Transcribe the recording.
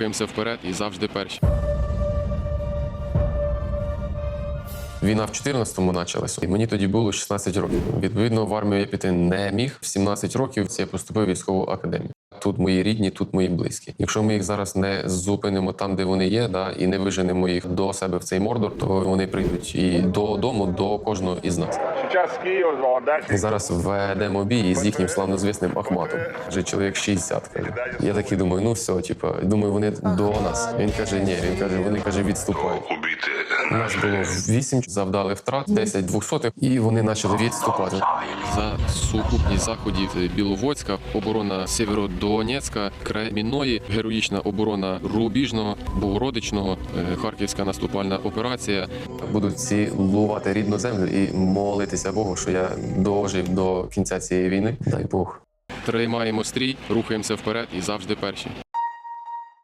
рухаємося вперед і завжди перші. Війна в 14-му почалася. Мені тоді було 16 років. Відповідно, в армію я піти не міг. В 17 років я поступив в військову академію. Тут мої рідні, тут мої близькі. Якщо ми їх зараз не зупинимо там, де вони є, да, і не виженемо їх до себе в цей мордор, то вони прийдуть і додому до кожного із нас. Киев, зараз ведемо бій із їхнім славнозвісним Ахматом. Вже чоловік 60. Каже. Я такий думаю, ну все, типа, думаю, вони до нас. Він каже, ні, він каже, вони каже, відступають. У нас було 8, завдали втрат, 10 двохсотих, і вони почали відступати. За сукупність заходів Біловодська, оборона Сєвєродонецька, Кремінної, героїчна оборона Рубіжного, Богородичного, е, Харківська наступальна операція. Будуть цілувати рідну землю і молитися Богу, що я дожив до кінця цієї війни. Дай Бог. Тримаємо стрій, рухаємося вперед і завжди перші.